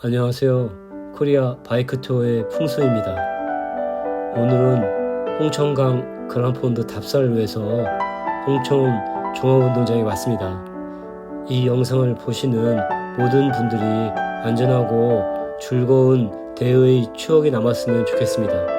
안녕하세요. 코리아 바이크 투어의 풍수입니다. 오늘은 홍천강 그란폰드 답사를 위해서 홍천 종합운동장에 왔습니다. 이 영상을 보시는 모든 분들이 안전하고 즐거운 대회의 추억이 남았으면 좋겠습니다.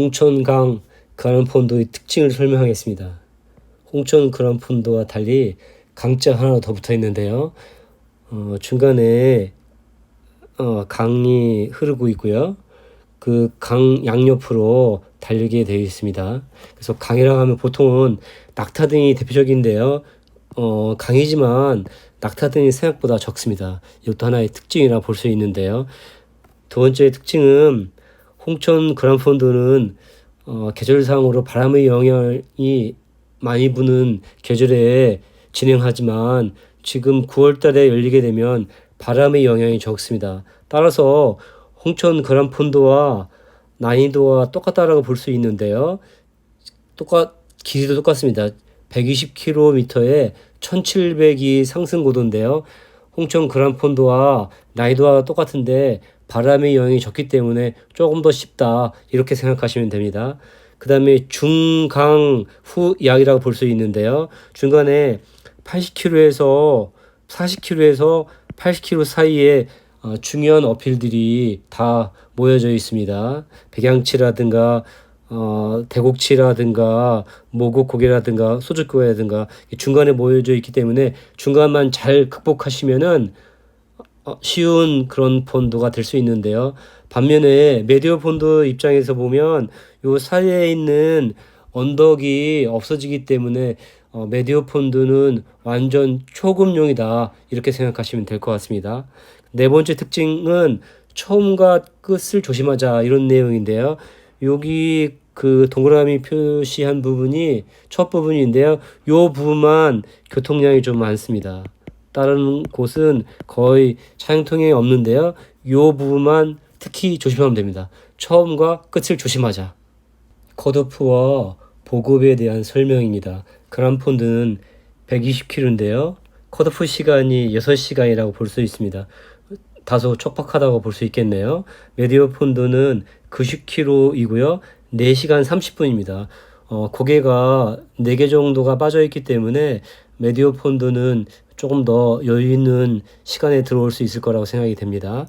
홍천강 그란폰도의 특징을 설명하겠습니다. 홍천 그란폰도와 달리 강자 하나 더 붙어 있는데요. 어, 중간에 어, 강이 흐르고 있고요. 그 강 양옆으로 달리게 되어 있습니다. 그래서 강이라고 하면 보통은 낙타 등이 대표적인데요. 어, 강이지만 낙타 등이 생각보다 적습니다. 이것도 하나의 특징이라 볼 수 있는데요. 두 번째 특징은 홍천 그란폰도는 어, 계절상으로 바람의 영향이 많이 부는 계절에 진행하지만 지금 9월 달에 열리게 되면 바람의 영향이 적습니다. 따라서 홍천 그란폰도와 난이도와 똑같다라고 볼 수 있는데요. 똑같 길이도 똑같습니다. 120km에 1700이 상승 고도인데요. 홍천 그란폰도와 난이도와 똑같은데 바람의 영향이 적기 때문에 조금 더 쉽다 이렇게 생각하시면 됩니다. 그 다음에 중강 후 이야기라고 볼 수 있는데요. 중간에 80km에서 40km에서 80km 사이에 어, 중요한 어필들이 다 모여져 있습니다. 백양치라든가 어, 대곡치라든가 모곡고개라든가 소주고개라든가 중간에 모여져 있기 때문에 중간만 잘 극복하시면은 어, 쉬운 그런 폰도가 될 수 있는데요. 반면에 메디어 폰도 입장에서 보면 요 사이에 있는 언덕이 없어지기 때문에 어, 메디어 폰드는 완전 초급용이다 이렇게 생각하시면 될 것 같습니다. 네 번째 특징은 처음과 끝을 조심하자 이런 내용인데요. 여기 그 동그라미 표시한 부분이 첫 부분인데요. 요 부분만 교통량이 좀 많습니다. 다른 곳은 거의 차량통행이 없는데요. 요 부분만 특히 조심하면 됩니다. 처음과 끝을 조심하자. 컷오프와 보급에 대한 설명입니다. 그란폰드는 120km인데요. 컷오프 시간이 6시간이라고 볼 수 있습니다. 다소 촉박하다고 볼 수 있겠네요. 메디어 폰드는 90km이고요. 4시간 30분입니다. 어, 고개가 4개 정도가 빠져 있기 때문에 메디어 폰드는 조금 더 여유 있는 시간에 들어올 수 있을 거라고 생각이 됩니다.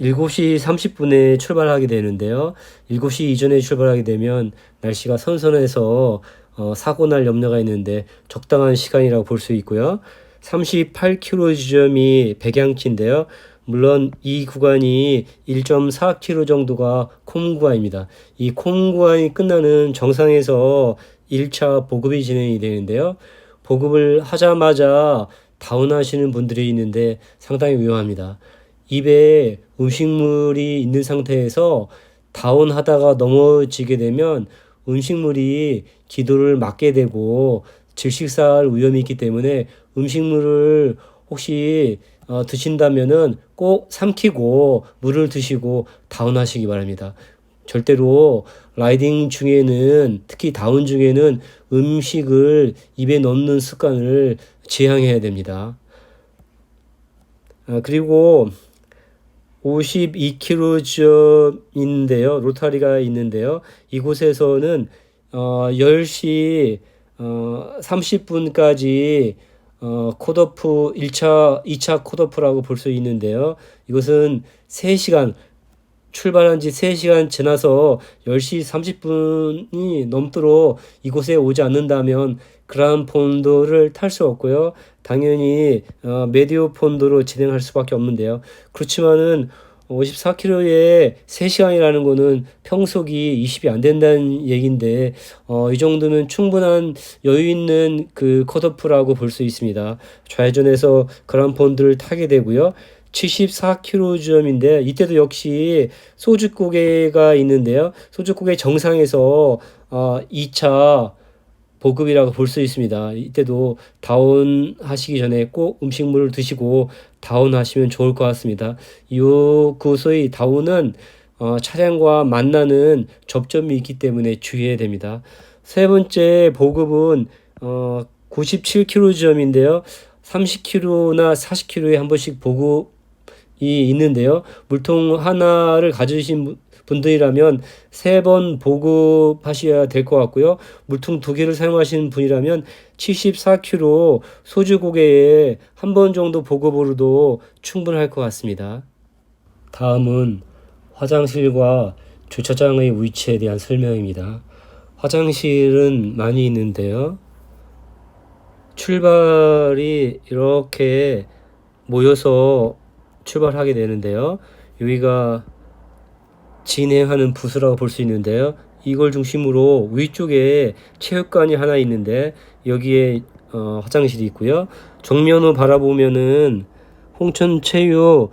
7시 30분에 출발하게 되는데요. 7시 이전에 출발하게 되면 날씨가 선선해서 어, 사고 날 염려가 있는데 적당한 시간이라고 볼 수 있고요. 38km 지점이 백양치인데요. 물론 이 구간이 1.4km 정도가 콤 구간입니다. 이콤 구간이 끝나는 정상에서 1차 보급이 진행이 되는데요. 보급을 하자마자 다운하시는 분들이 있는데 상당히 위험합니다. 입에 음식물이 있는 상태에서 다운하다가 넘어지게 되면 음식물이 기도를 막게 되고 질식사할 위험이 있기 때문에 음식물을 혹시 어, 드신다면은 꼭 삼키고 물을 드시고 다운하시기 바랍니다. 절대로 라이딩 중에는 특히 다운 중에는 음식을 입에 넣는 습관을 지향해야 됩니다. 아, 그리고 52km인데요. 로타리가 있는데요. 이곳에서는 어, 10시 어, 30분까지 어, 컷오프 1차, 2차 컷오프라고 볼 수 있는데요. 이것은 3시간 출발한 지 3시간 지나서 10시 30분이 넘도록 이곳에 오지 않는다면 그란 폰도를 탈 수 없고요. 당연히 어, 메디오 폰도로 진행할 수밖에 없는데요. 그렇지만은 54km에 3시간이라는 거는 평속이 20이 안 된다는 얘기인데 어, 이 정도면 충분한 여유 있는 그 컷오프라고 볼 수 있습니다. 좌회전해서 그란 폰들을 타게 되고요. 74km 지점인데 이때도 역시 소주고개가 있는데요. 소주고개 정상에서 어, 2차 보급이라고 볼 수 있습니다. 이때도 다운 하시기 전에 꼭 음식물을 드시고 다운 하시면 좋을 것 같습니다. 요그 소위 다운은 어, 차량과 만나는 접점이 있기 때문에 주의해야 됩니다. 세 번째 보급은 어, 97km 지점인데요. 30km나 40km에 한 번씩 보급 이 있는데요. 물통 하나를 가지신 분들이라면 세 번 보급하셔야 될 것 같고요. 물통 두 개를 사용하시는 분이라면 74kg 소주 고개에 한 번 정도 보급으로도 충분할 것 같습니다. 다음은 화장실과 주차장의 위치에 대한 설명입니다. 화장실은 많이 있는데요. 출발이 이렇게 모여서 출발하게 되는데요. 여기가 진행하는 부스라고 볼 수 있는데요. 이걸 중심으로 위쪽에 체육관이 하나 있는데 여기에 어, 화장실이 있고요. 정면으로 바라보면은 홍천 체육관이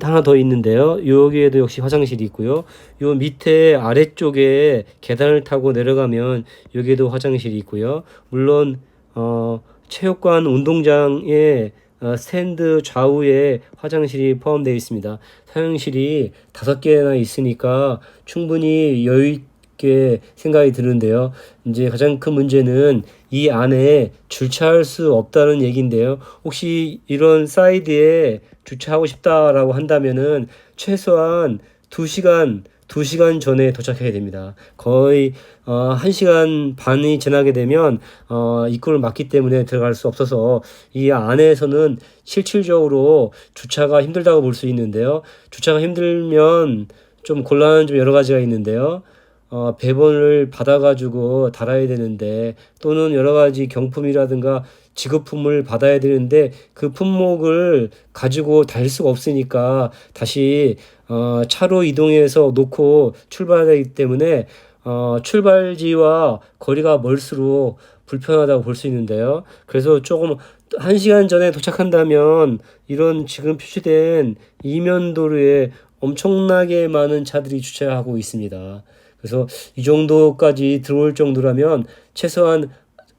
하나 더 있는데요. 여기에도 역시 화장실이 있고요. 요 밑에 아래쪽에 계단을 타고 내려가면 여기에도 화장실이 있고요. 물론 어, 체육관 운동장에 어, 스탠드 좌우에 화장실이 포함되어 있습니다. 사용실이 다섯 개나 있으니까 충분히 여유 있게 생각이 드는데요. 이제 가장 큰 문제는 이 안에 주차할 수 없다는 얘기인데요. 혹시 이런 사이드에 주차하고 싶다라고 한다면은 최소한 2시간 2시간 전에 도착해야 됩니다. 거의 어, 1시간 반이 지나게 되면 어, 입구를 막기 때문에 들어갈 수 없어서 이 안에서는 실질적으로 주차가 힘들다고 볼 수 있는데요. 주차가 힘들면 좀 곤란한 좀 여러 가지가 있는데요. 어, 배번을 받아가지고 달아야 되는데 또는 여러 가지 경품이라든가 지급품을 받아야 되는데 그 품목을 가지고 달 수가 없으니까 다시 어, 차로 이동해서 놓고 출발하기 때문에 어, 출발지와 거리가 멀수록 불편하다고 볼 수 있는데요. 그래서 조금 한 시간 전에 도착한다면 이런 지금 표시된 이면도로에 엄청나게 많은 차들이 주차하고 있습니다. 그래서 이 정도까지 들어올 정도라면 최소한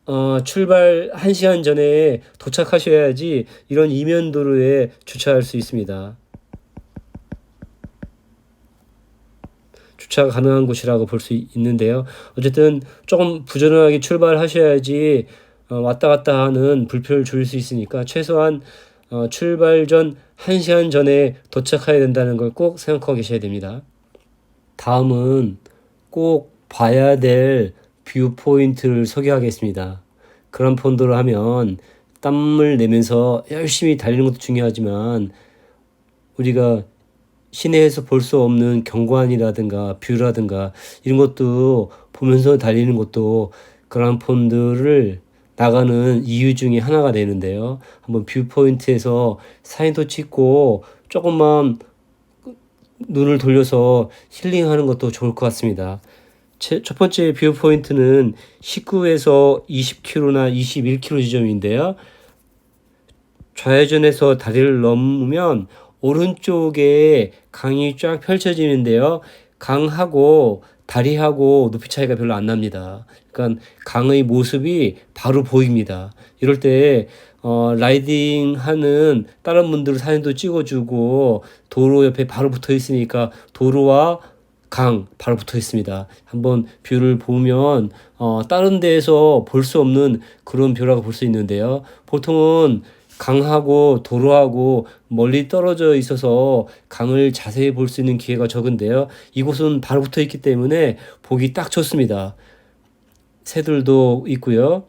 어, 출발 1시간 전에 도착하셔야지 이런 이면 도로에 주차할 수 있습니다. 주차가 가능한 곳이라고 볼 수 있는데요. 어쨌든 조금 부지런하게 출발하셔야지 어, 왔다 갔다 하는 불편을 줄일 수 있으니까 최소한 어, 출발 전 1시간 전에 도착해야 된다는 걸 꼭 생각하고 계셔야 됩니다. 다음은 꼭 봐야 될 뷰 포인트를 소개하겠습니다. 그런 폰도를 하면 땀을 내면서 열심히 달리는 것도 중요하지만 우리가 시내에서 볼 수 없는 경관이라든가 뷰라든가 이런 것도 보면서 달리는 것도 그런 폰들을 나가는 이유 중에 하나가 되는데요. 한번 뷰 포인트에서 사진도 찍고 조금만 눈을 돌려서 힐링하는 것도 좋을 것 같습니다. 첫 번째 뷰 포인트는 19에서 20km나 21km 지점인데요. 좌회전해서 다리를 넘으면 오른쪽에 강이 쫙 펼쳐지는데요. 강하고 다리하고 높이 차이가 별로 안 납니다. 그러니까 강의 모습이 바로 보입니다. 이럴 때 어, 라이딩 하는 다른 분들 사진도 찍어주고 도로 옆에 바로 붙어 있으니까 도로와 강 바로 붙어 있습니다. 한번 뷰를 보면 어, 다른 데에서 볼 수 없는 그런 뷰라고 볼 수 있는데요. 보통은 강하고 도로하고 멀리 떨어져 있어서 강을 자세히 볼 수 있는 기회가 적은데요. 이곳은 바로 붙어 있기 때문에 보기 딱 좋습니다. 새들도 있고요.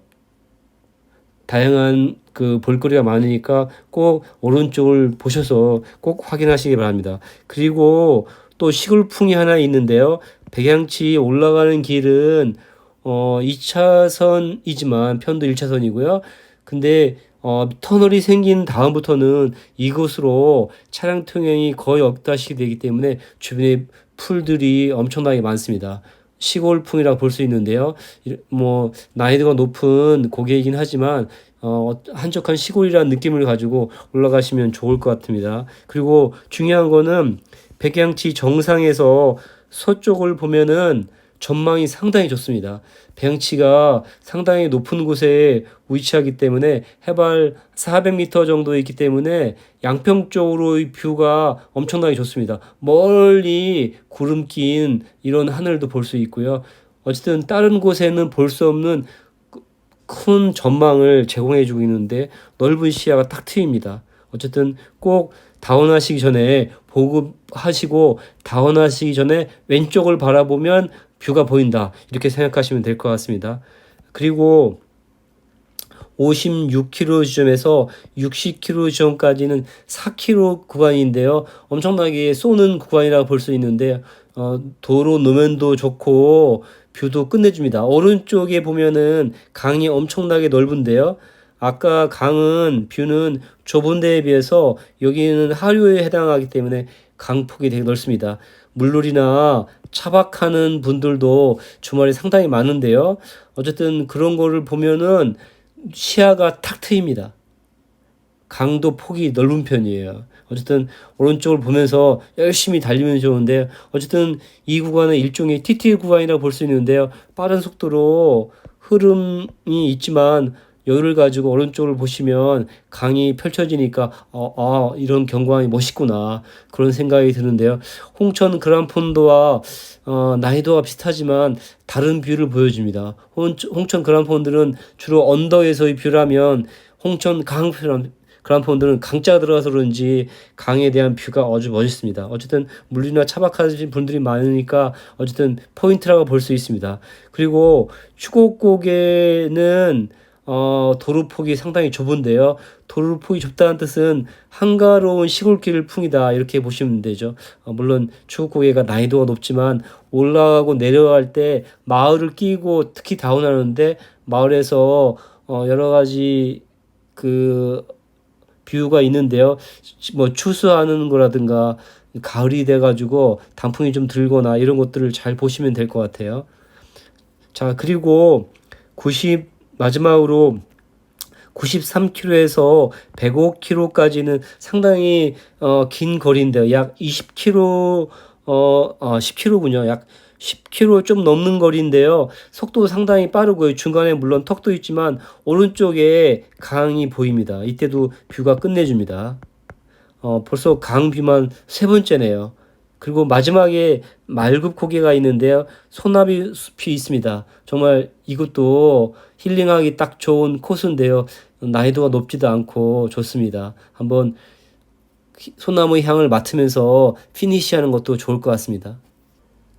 다양한 그 볼거리가 많으니까 꼭 오른쪽을 보셔서 꼭 확인하시기 바랍니다. 그리고 또 시골풍이 하나 있는데요. 백양치 올라가는 길은 어 2차선이지만 편도 1차선이고요. 근데 어 터널이 생긴 다음부터는 이곳으로 차량 통행이 거의 없다시피 되기 때문에 주변에 풀들이 엄청나게 많습니다. 시골풍이라고 볼 수 있는데요. 이- 뭐 난이도가 높은 고개이긴 하지만 어, 한적한 시골이라는 느낌을 가지고 올라가시면 좋을 것 같습니다. 그리고 중요한 거는 백양치 정상에서 서쪽을 보면은 전망이 상당히 좋습니다. 백양치가 상당히 높은 곳에 위치하기 때문에 해발 400m 정도 있기 때문에 양평 쪽으로의 뷰가 엄청나게 좋습니다. 멀리 구름 낀 이런 하늘도 볼 수 있고요. 어쨌든 다른 곳에는 볼 수 없는 큰 전망을 제공해 주고 있는데 넓은 시야가 딱 트입니다. 어쨌든 꼭 다운하시기 전에 보급하시고 다운하시기 전에 왼쪽을 바라보면 뷰가 보인다. 이렇게 생각하시면 될 것 같습니다. 그리고 56km 지점에서 60km 지점까지는 4km 구간인데요. 엄청나게 쏘는 구간이라고 볼 수 있는데 어, 도로 노면도 좋고 뷰도 끝내줍니다. 오른쪽에 보면은 강이 엄청나게 넓은데요. 아까 강은 뷰는 좁은 데에 비해서 여기는 하류에 해당하기 때문에 강폭이 되게 넓습니다. 물놀이나 차박하는 분들도 주말에 상당히 많은데요. 어쨌든 그런 거를 보면은 시야가 탁 트입니다. 강도 폭이 넓은 편이에요. 어쨌든 오른쪽을 보면서 열심히 달리면 좋은데 어쨌든 이 구간은 일종의 TT 구간이라고 볼 수 있는데요. 빠른 속도로 흐름이 있지만 여유를 가지고 오른쪽을 보시면 강이 펼쳐지니까 어, 아 이런 경관이 멋있구나 그런 생각이 드는데요. 홍천 그란폰도와 어, 난이도가 비슷하지만 다른 뷰를 보여줍니다. 홍, 홍천 그란폰들은 주로 언덕에서의 뷰라면 홍천 강 그란폰들은 강자가 들어가서 그런지 강에 대한 뷰가 아주 멋있습니다. 어쨌든 물리나 차박하신 분들이 많으니까 어쨌든 포인트라고 볼 수 있습니다. 그리고 추곡곡에는 어, 도로폭이 상당히 좁은데요. 도로폭이 좁다는 뜻은 한가로운 시골길 풍이다 이렇게 보시면 되죠. 어, 물론 추곡고개가 난이도가 높지만 올라가고 내려갈 때 마을을 끼고 특히 다운하는데 마을에서 어, 여러 가지 그 뷰가 있는데요. 뭐 추수하는 거라든가 가을이 돼가지고 단풍이 좀 들거나 이런 것들을 잘 보시면 될 것 같아요. 자 그리고 90 마지막으로 93km에서 105km까지는 상당히 어, 긴 거리인데요. 약 20km 어, 어 10km군요. 약 10km 좀 넘는 거리인데요. 속도 상당히 빠르고요. 중간에 물론 턱도 있지만 오른쪽에 강이 보입니다. 이때도 뷰가 끝내줍니다. 어, 벌써 강 뷰만 세 번째네요. 그리고 마지막에 말굽 고개가 있는데요. 소나비 숲이 있습니다. 정말 이것도 힐링하기 딱 좋은 코스인데요. 난이도가 높지도 않고 좋습니다. 한번 소나무 향을 맡으면서 피니시하는 것도 좋을 것 같습니다.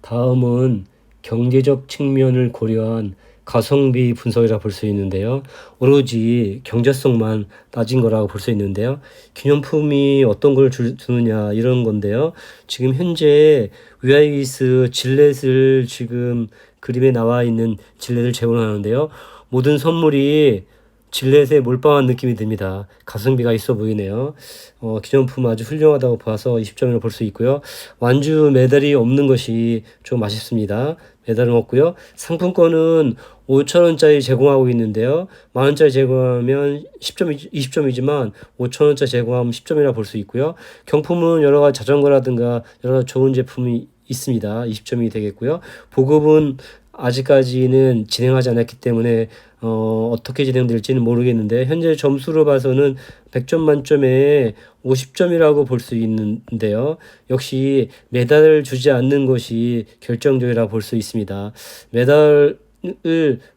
다음은 경제적 측면을 고려한 가성비 분석이라 볼 수 있는데요. 오로지 경제성만 따진 거라고 볼 수 있는데요. 기념품이 어떤 걸 주, 주느냐 이런 건데요. 지금 현재 위아이기스 질렛을 지금 그림에 나와 있는 질렛을 제공하는데요. 모든 선물이 질렛에 몰빵한 느낌이 듭니다. 가성비가 있어 보이네요. 어, 기념품 아주 훌륭하다고 봐서 20점으로 볼수 있고요. 완주 메달이 없는 것이 좀 아쉽습니다. 메달은 없고요. 상품권은 5천원짜리 제공하고 있는데요. 만원짜리 제공하면 10점, 20점이지만 5천원짜리 제공하면 10점이라 볼 수 있고요. 경품은 여러 가지 자전거라든가 여러 좋은 제품이 있습니다. 20점이 되겠고요. 보급은 아직까지는 진행하지 않았기 때문에 어, 어떻게 진행될지는 모르겠는데 현재 점수로 봐서는 100점 만점에 50점이라고 볼 수 있는데요. 역시 메달을 주지 않는 것이 결정적이라고 볼수 있습니다. 메달을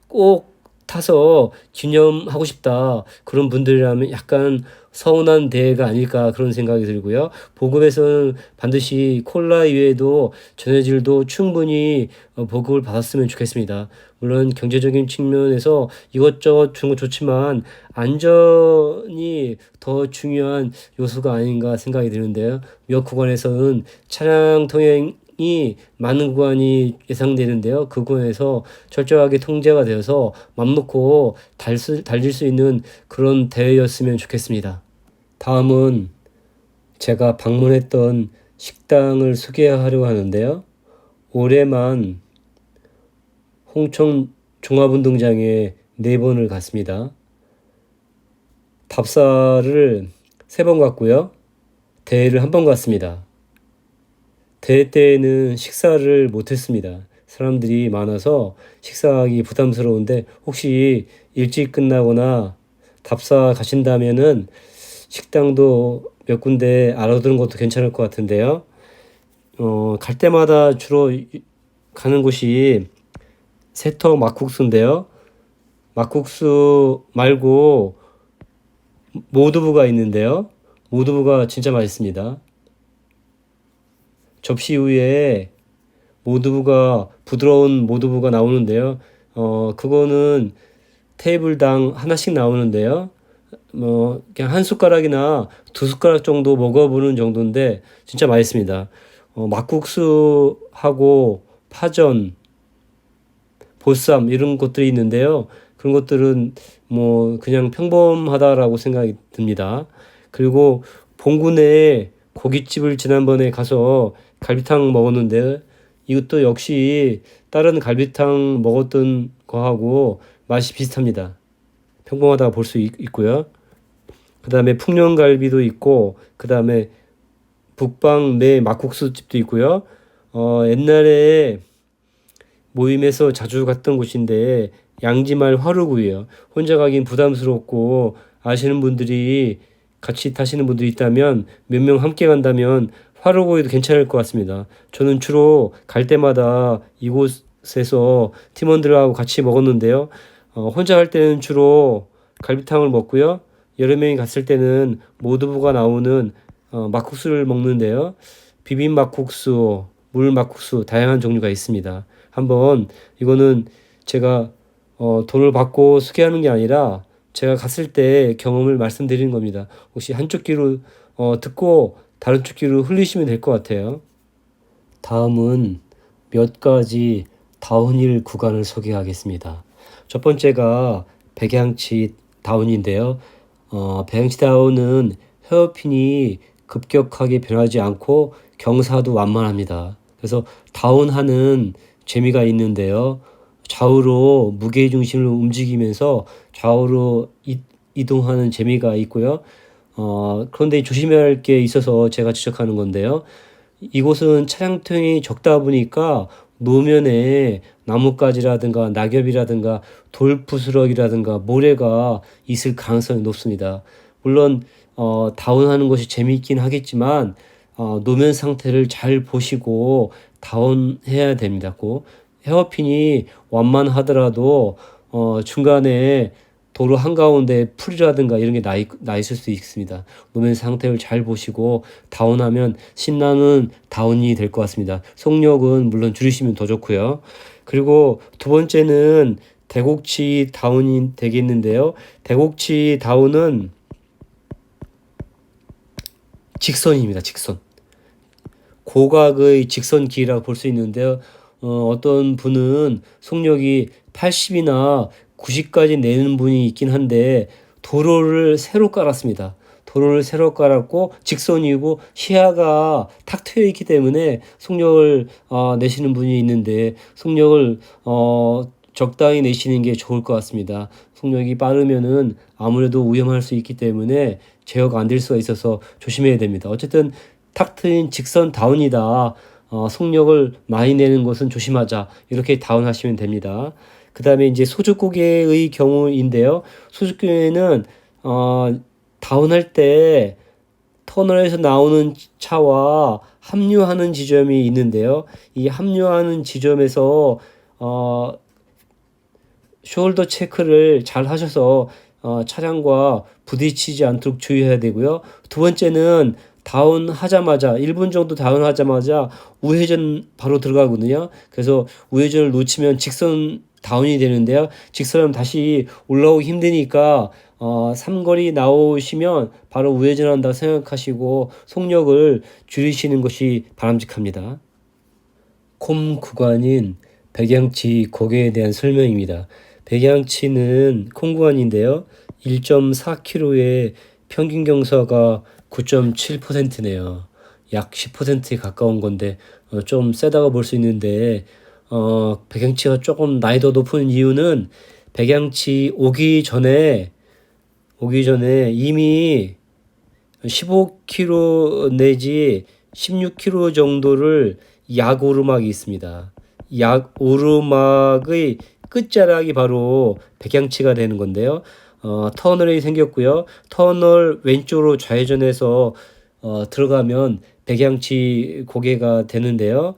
꼭 타서 기념하고 싶다 그런 분들이라면 약간 서운한 대회가 아닐까 그런 생각이 들고요. 보급에서는 반드시 콜라 이외에도 전해질도 충분히 어, 보급을 받았으면 좋겠습니다. 물론 경제적인 측면에서 이것저것 주는 거 좋지만 안전이 더 중요한 요소가 아닌가 생각이 드는데요. 몇 구간에서는 차량 통행 이 많은 구간이 예상되는데요. 그 구간에서 철저하게 통제가 되어서 맘 놓고 달 수, 달릴 수 있는 그런 대회였으면 좋겠습니다. 다음은 제가 방문했던 식당을 소개하려고 하는데요. 올해만 홍천 종합운동장에 네 번을 갔습니다. 답사를 세 번 갔고요. 대회를 한 번 갔습니다. 대회 때에는 식사를 못했습니다. 사람들이 많아서 식사하기 부담스러운데 혹시 일찍 끝나거나 답사 가신다면은 식당도 몇 군데 알아두는 것도 괜찮을 것 같은데요. 어, 갈 때마다 주로 가는 곳이 세터 막국수인데요. 막국수 말고 모두부가 있는데요. 모두부가 진짜 맛있습니다. 접시 위에 모두부가 부드러운 모두부가 나오는데요. 어, 그거는 테이블당 하나씩 나오는데요. 뭐 그냥 한 숟가락이나 두 숟가락 정도 먹어보는 정도인데 진짜 맛있습니다. 어, 막국수하고 파전, 보쌈 이런 것들이 있는데요. 그런 것들은 뭐 그냥 평범하다라고 생각이 듭니다. 그리고 봉군에 고깃집을 지난번에 가서 갈비탕 먹었는데 이것도 역시 다른 갈비탕 먹었던 거하고 맛이 비슷합니다. 평범하다고 볼수 있고요. 그 다음에 풍년갈비도 있고 그 다음에 북방 내 막국수 집도 있고요. 어, 옛날에 모임에서 자주 갔던 곳인데 양지말 화루구예요. 혼자 가긴 부담스럽고 아시는 분들이 같이 타시는 분들이 있다면 몇 명 함께 간다면 화루구에도 괜찮을 것 같습니다. 저는 주로 갈 때마다 이곳에서 팀원들하고 같이 먹었는데요. 어, 혼자 갈 때는 주로 갈비탕을 먹고요. 여러 명이 갔을 때는 모두부가 나오는 어, 막국수를 먹는데요. 비빔 막국수, 물 막국수 다양한 종류가 있습니다. 한번 이거는 제가 어, 돈을 받고 소개하는 게 아니라 제가 갔을 때 경험을 말씀드리는 겁니다. 혹시 한쪽 귀로 어, 듣고 다른 쪽 귀로 흘리시면 될 것 같아요. 다음은 몇 가지 다운힐 구간을 소개하겠습니다. 첫 번째가 백양치 다운인데요. 어, 백양치 다운은 헤어핀이 급격하게 변하지 않고 경사도 완만합니다. 그래서 다운하는 재미가 있는데요. 좌우로 무게 중심을 움직이면서 좌우로 이, 이동하는 재미가 있고요. 어, 그런데 조심해야 할 게 있어서 제가 지적하는 건데요. 이곳은 차량통이 적다 보니까 노면에 나뭇가지라든가 낙엽이라든가 돌부스러기라든가 모래가 있을 가능성이 높습니다. 물론 어, 다운하는 것이 재미있긴 하겠지만 어, 노면 상태를 잘 보시고 다운해야 됩니다. 고 헤어핀이 완만하더라도 어, 중간에 도로 한가운데 풀이라든가 이런 게 나, 나 있을 수 있습니다. 노면 상태를 잘 보시고 다운하면 신나는 다운이 될 것 같습니다. 속력은 물론 줄이시면 더 좋고요. 그리고 두 번째는 대곡치 다운이 되겠는데요. 대곡치 다운은 직선입니다. 직선. 고각의 직선 길이라고 볼 수 있는데요. 어, 어떤 분은 속력이 80이나 90까지 내는 분이 있긴 한데 도로를 새로 깔았습니다. 도로를 새로 깔았고 직선이고 시야가 탁 트여 있기 때문에 속력을 어, 내시는 분이 있는데 속력을 어, 적당히 내시는 게 좋을 것 같습니다. 속력이 빠르면은 아무래도 위험할 수 있기 때문에 제어가 안 될 수가 있어서 조심해야 됩니다. 어쨌든 탁 트인 직선 다운이다. 어, 속력을 많이 내는 것은 조심하자. 이렇게 다운하시면 됩니다. 그 다음에 이제 소주고개의 경우인데요. 소주고개는 어, 다운할 때 터널에서 나오는 차와 합류하는 지점이 있는데요. 이 합류하는 지점에서 어, 숄더 체크를 잘 하셔서 어, 차량과 부딪히지 않도록 주의해야 되고요. 두 번째는 다운 하자마자 1분 정도 다운 하자마자 우회전 바로 들어가거든요. 그래서 우회전을 놓치면 직선 다운이 되는데요. 직선하면 다시 올라오기 힘드니까 어, 삼거리 나오시면 바로 우회전한다 생각하시고 속력을 줄이시는 것이 바람직합니다. 콤 구간인 백양치 고개에 대한 설명입니다. 백양치는 콤 구간인데요. 1.4km의 평균 경사가 9.7%네요. 약 10%에 가까운 건데 어, 좀 세다고 볼 수 있는데 어, 백양치가 조금 나이도 높은 이유는 백양치 오기 전에 오기 전에 이미 15km 내지 16km 정도를 약 오르막이 있습니다. 약 오르막의 끝자락이 바로 백양치가 되는 건데요. 어, 터널이 생겼고요. 터널 왼쪽으로 좌회전해서 어, 들어가면 백양치 고개가 되는데요.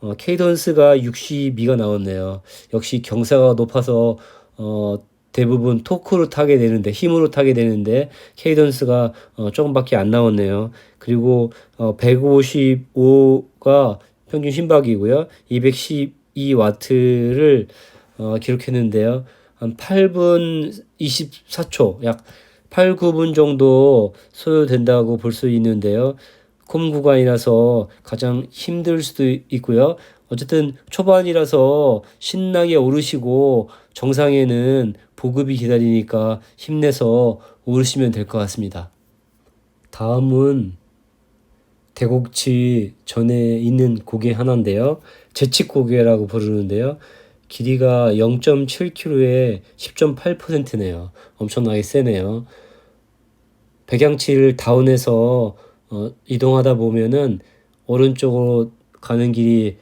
어, 케이던스가 62가 나왔네요. 역시 경사가 높아서 어, 대부분 토크로 타게 되는데 힘으로 타게 되는데 케이던스가 어, 조금밖에 안 나왔네요. 그리고 어, 155가 평균 심박이고요. 212 와트를 어, 기록했는데요. 한 8분 24초, 약 8, 9분 정도 소요된다고 볼 수 있는데요. 콤 구간이라서 가장 힘들 수도 있고요. 어쨌든 초반이라서 신나게 오르시고 정상에는 보급이 기다리니까 힘내서 오르시면 될 것 같습니다. 다음은 대곡치 전에 있는 고개 하나인데요. 제칙 고개라고 부르는데요. 길이가 0.7km에 10.8%네요. 엄청나게 세네요. 백양치를 다운해서 어, 이동하다 보면은 오른쪽으로 가는 길이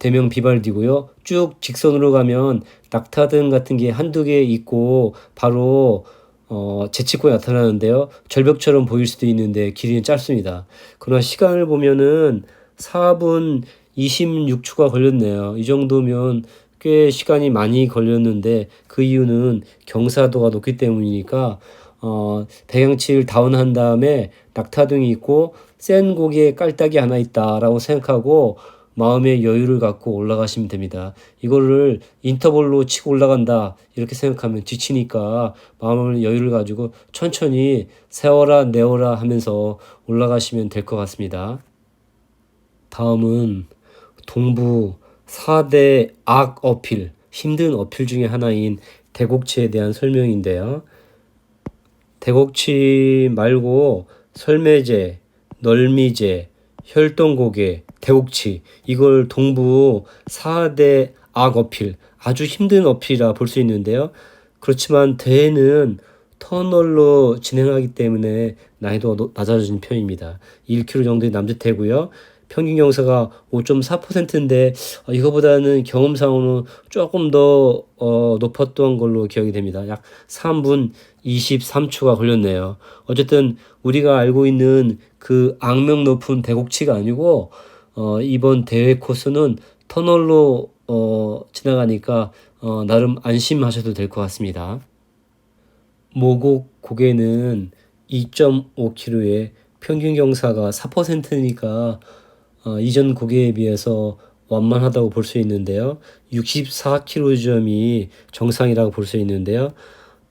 대명 비발디고요. 쭉 직선으로 가면 낙타등 같은 게 한두 개 있고 바로 어, 제치고 나타나는데요. 절벽처럼 보일 수도 있는데 길이는 짧습니다. 그러나 시간을 보면은 4분 26초가 걸렸네요. 이 정도면 꽤 시간이 많이 걸렸는데 그 이유는 경사도가 높기 때문이니까 어, 배경치를 다운한 다음에 낙타등이 있고 센 고기에 깔딱이 하나 있다라고 생각하고 마음의 여유를 갖고 올라가시면 됩니다. 이거를 인터벌로 치고 올라간다 이렇게 생각하면 지치니까 마음의 여유를 가지고 천천히 세워라 내워라 하면서 올라가시면 될 것 같습니다. 다음은 동부 4대 악 어필, 힘든 어필 중에 하나인 대곡치에 대한 설명인데요. 대곡치 말고 설매제, 널미제, 혈동고개, 대곡치 이걸 동부 4대 악 어필 아주 힘든 어필이라 볼 수 있는데요. 그렇지만 대회는 터널로 진행하기 때문에 난이도가 낮아진 편입니다. 1km 정도의 남짓되고요. 평균 경사가 5.4%인데 어, 이거보다는 경험상으로 조금 더 어, 높았던 걸로 기억이 됩니다. 약 3분 23초가 걸렸네요. 어쨌든 우리가 알고 있는 그 악명 높은 대곡치가 아니고 어, 이번 대회 코스는 터널로 어, 지나가니까 어, 나름 안심하셔도 될 것 같습니다. 모곡 고개는 2.5km에 평균 경사가 4%니까 어, 이전 고개에 비해서 완만하다고 볼 수 있는데요. 64kg점이 정상이라고 볼 수 있는데요.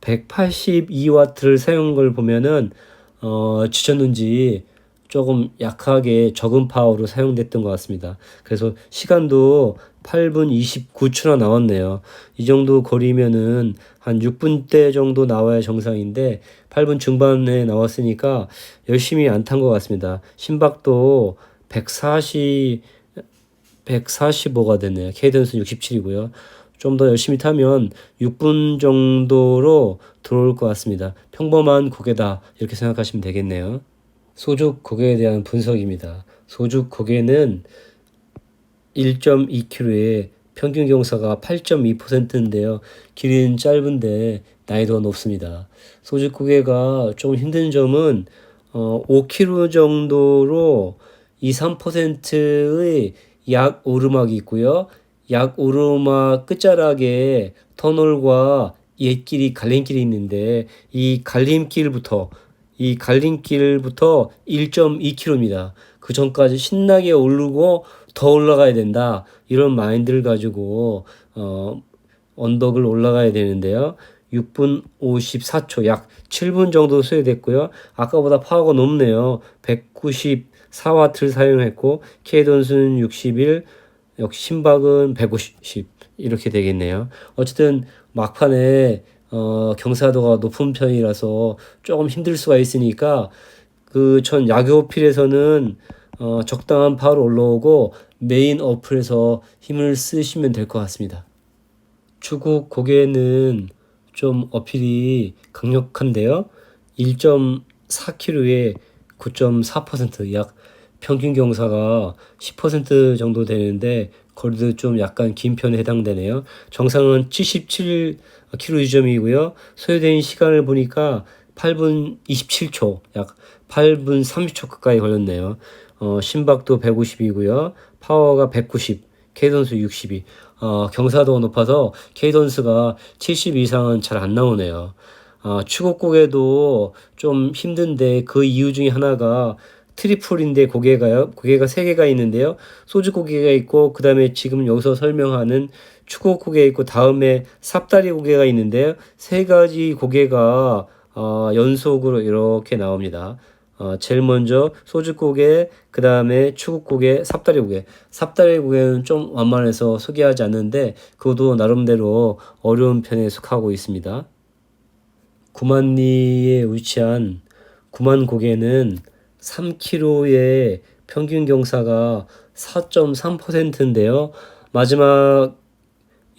182와트를 사용한 걸 보면은 어, 지쳤는지 조금 약하게 적은 파워로 사용됐던 것 같습니다. 그래서 시간도 8분 29초나 나왔네요. 이 정도 거리면은 한 6분대 정도 나와야 정상인데 8분 중반에 나왔으니까 열심히 안 탄 것 같습니다. 심박도 140, 145가 됐네요. 케이던스 67이고요. 좀 더 열심히 타면 6분 정도로 들어올 것 같습니다. 평범한 고개다 이렇게 생각하시면 되겠네요. 소죽 고개에 대한 분석입니다. 소죽 고개는 1.2km에 평균 경사가 8.2%인데요. 길이는 짧은데 난이도가 높습니다. 소죽 고개가 좀 힘든 점은 어, 5km 정도로 2, 3%의 약 오르막이 있고요. 약 오르막 끝자락에 터널과 옛길이 갈림길이 있는데 이 갈림길부터 이 갈림길부터 1.2km입니다. 그 전까지 신나게 오르고 더 올라가야 된다. 이런 마인드를 가지고 어 언덕을 올라가야 되는데요. 6분 54초, 약 7분 정도 소요됐고요. 아까보다 파워가 높네요. 194와트를 사용했고, K던수는 61, 역시 심박은 150 이렇게 되겠네요. 어쨌든 막판에 어, 경사도가 높은 편이라서 조금 힘들 수가 있으니까 그 전 야교필에서는 어, 적당한 파워로 올라오고 메인 어플에서 힘을 쓰시면 될 것 같습니다. 추국 고개는 좀 어필이 강력한데요. 1.4km에 9.4%약 평균 경사가 10% 정도 되는데 거리도 좀 약간 긴 편에 해당되네요. 정상은 77km 유점이고요. 소요된 시간을 보니까 8분 27초, 약 8분 30초 가까이 걸렸네요. 어, 심박도 150이고요. 파워가 190, 케이던스 62. 어, 경사도가 높아서 케이던스가 70 이상은 잘 안 나오네요. 어, 추곡곡에도 좀 힘든데 그 이유 중에 하나가 트리플인데 고개가요. 고개가 세 개가 있는데요. 소주 고개가 있고 그다음에 지금 여기서 설명하는 추곡 고개 있고 다음에 삽다리 고개가 있는데요. 세 가지 고개가 어, 연속으로 이렇게 나옵니다. 어, 제일 먼저 소주 고개, 그 다음에 추국 고개, 삽다리 고개. 삽다리 고개는 좀 완만해서 소개하지 않는데 그것도 나름대로 어려운 편에 속하고 있습니다. 구만리에 위치한 구만 고개는 3km의 평균 경사가 4.3%인데요. 마지막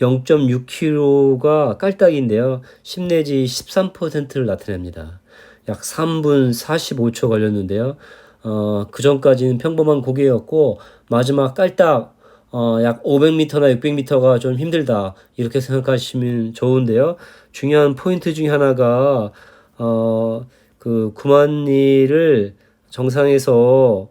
0.6km가 깔딱인데요. 10 내지 13%를 나타냅니다. 약 3분 45초 걸렸는데요. 어, 그 전까지는 평범한 고개였고 마지막 깔딱 어, 약 500m나 600m가 좀 힘들다 이렇게 생각하시면 좋은데요. 중요한 포인트 중에 하나가 어, 그 구만리를 정상에서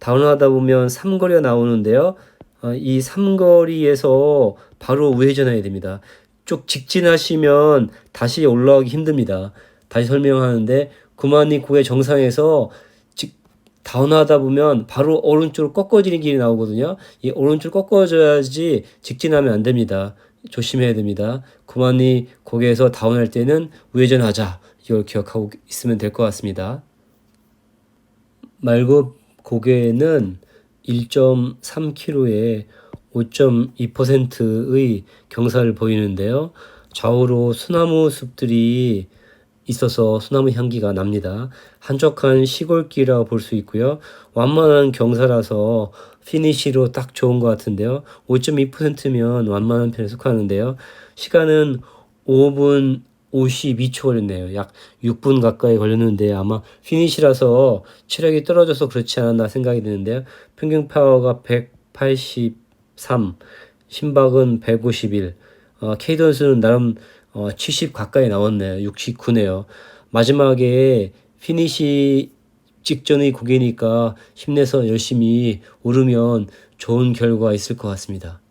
다운하다 보면 삼거리가 나오는데요. 어, 이 삼거리에서 바로 우회전해야 됩니다. 쭉 직진하시면 다시 올라오기 힘듭니다. 다시 설명하는데 구만리 고의 정상에서 직 다운하다 보면 바로 오른쪽으로 꺾어지는 길이 나오거든요. 이 오른쪽 꺾어져야지 직진하면 안 됩니다. 조심해야 됩니다. 구만리 고개에서 다운할 때는 우회전하자. 이걸 기억하고 있으면 될 것 같습니다. 말고 고개는 1.3km에 5.2%의 경사를 보이는데요. 좌우로 소나무 숲들이 있어서 소나무 향기가 납니다. 한적한 시골길이라고 볼 수 있고요. 완만한 경사라서 피니시로 딱 좋은 것 같은데요. 5.2%면 완만한 편에 속하는데요. 시간은 5분 52초 걸렸네요. 약 6분 가까이 걸렸는데 아마 피니시라서 체력이 떨어져서 그렇지 않았나 생각이 드는데요. 평균 파워가 183, 심박은 151, 어, 케이던스는 나름 어, 70 가까이 나왔네요. 69네요. 마지막에 피니시 직전의 고개니까 힘내서 열심히 오르면 좋은 결과 있을 것 같습니다.